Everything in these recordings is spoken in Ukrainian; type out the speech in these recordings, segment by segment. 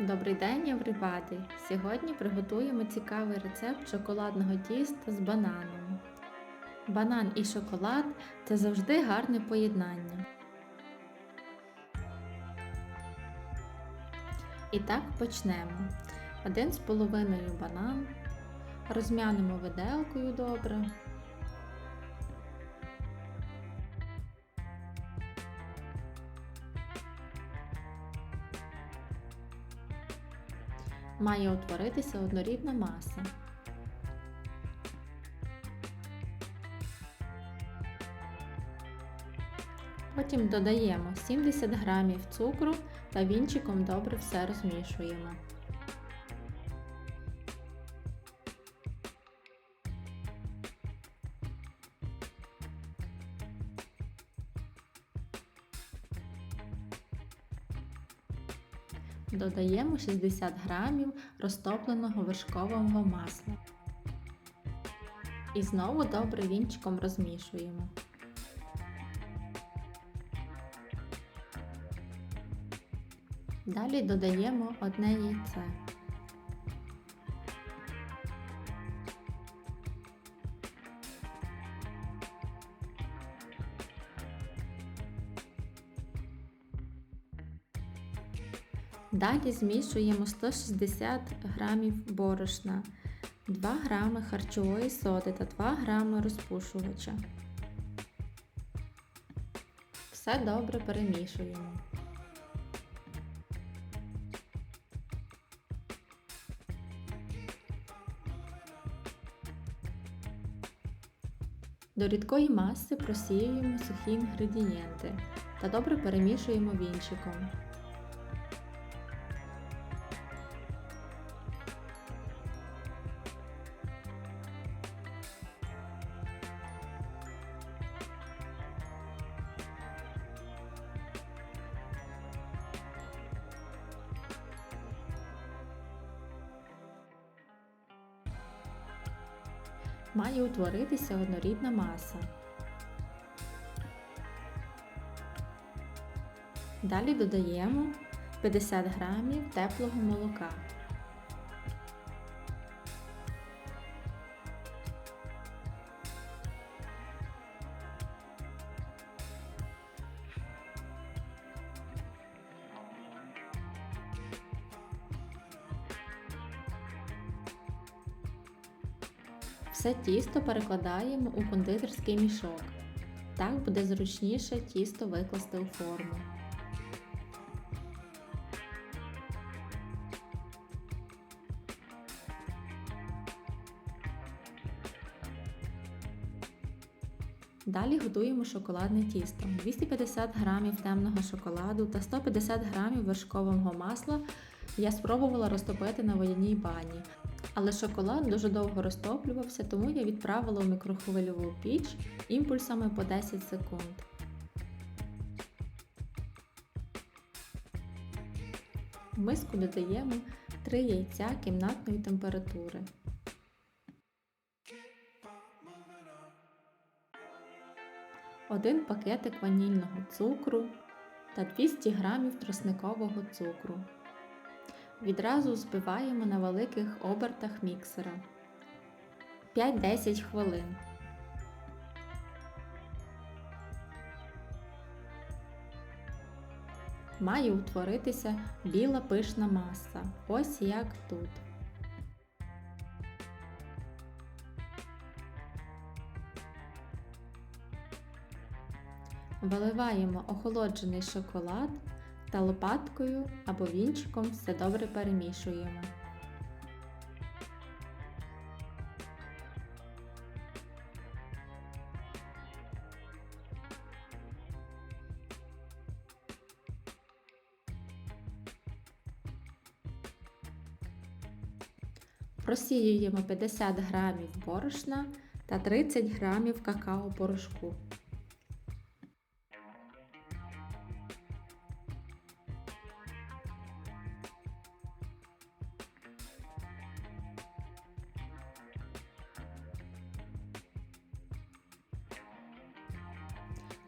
Добрий день, everybody! Сьогодні приготуємо цікавий рецепт шоколадного тіста з бананом. Банан і шоколад це завжди гарне поєднання. І так почнемо. Один з половиною банан. Розм'янемо виделкою добре. Має утворитися однорідна маса. Потім додаємо 70 г цукру та вінчиком добре все розмішуємо. Додаємо 60 грамів розтопленого вершкового масла. І знову добре вінчиком розмішуємо. Далі додаємо одне яйце. Далі змішуємо 160 г борошна, 2 г харчової соди та 2 г розпушувача. Все добре перемішуємо. До рідкої маси просіюємо сухі інгредієнти та добре перемішуємо вінчиком. Має утворитися однорідна маса. Далі додаємо 50 г теплого молока. Все тісто перекладаємо у кондитерський мішок. Так буде зручніше тісто викласти у форму. Далі готуємо шоколадне тісто. 250 г темного шоколаду та 150 г вершкового масла я спробувала розтопити на водяній бані. Але шоколад дуже довго розтоплювався, тому я відправила у мікрохвильову піч імпульсами по 10 секунд. В миску додаємо 3 яйця кімнатної температури. Один пакетик ванільного цукру та 200 г тросникового цукру. Відразу збиваємо на великих обертах міксера 5-10 хвилин. Має утворитися біла пишна маса. Ось як тут. Виливаємо охолоджений шоколад та лопаткою або вінчиком все добре перемішуємо. Просіюємо 50 г борошна та 30 г какао-порошку.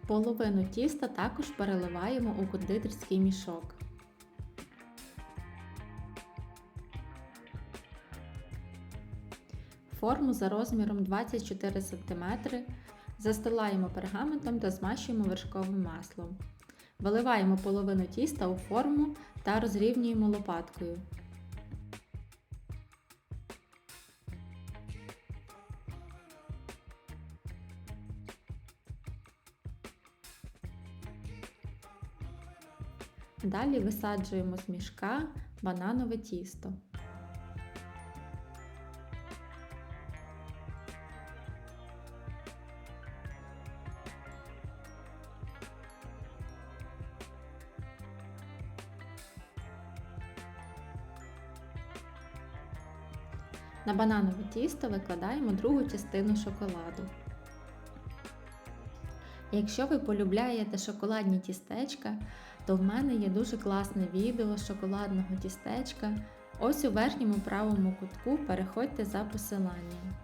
Половину тіста також переливаємо у кондитерський мішок. Форму за розміром 24 см застилаємо пергаментом та змащуємо вершковим маслом. Виливаємо половину тіста у форму та розрівнюємо лопаткою. Далі висаджуємо з мішка бананове тісто. На бананове тісто викладаємо другу частину шоколаду. Якщо ви полюбляєте шоколадні тістечка, то в мене є дуже класне відео шоколадного тістечка. Ось у верхньому правому кутку переходьте за посиланням.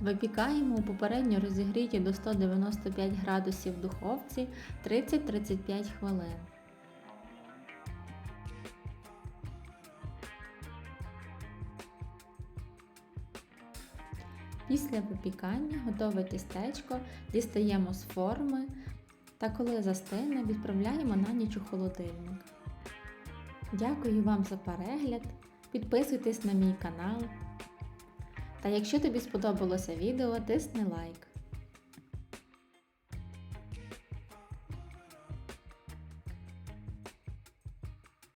Випікаємо у попередньо розігріті до 195 градусів духовці 30-35 хвилин. Після випікання готове тістечко дістаємо з форми та коли застигне, відправляємо на ніч у холодильник. Дякую вам за перегляд. Підписуйтесь на мій канал. Та якщо тобі сподобалося відео, тисни лайк.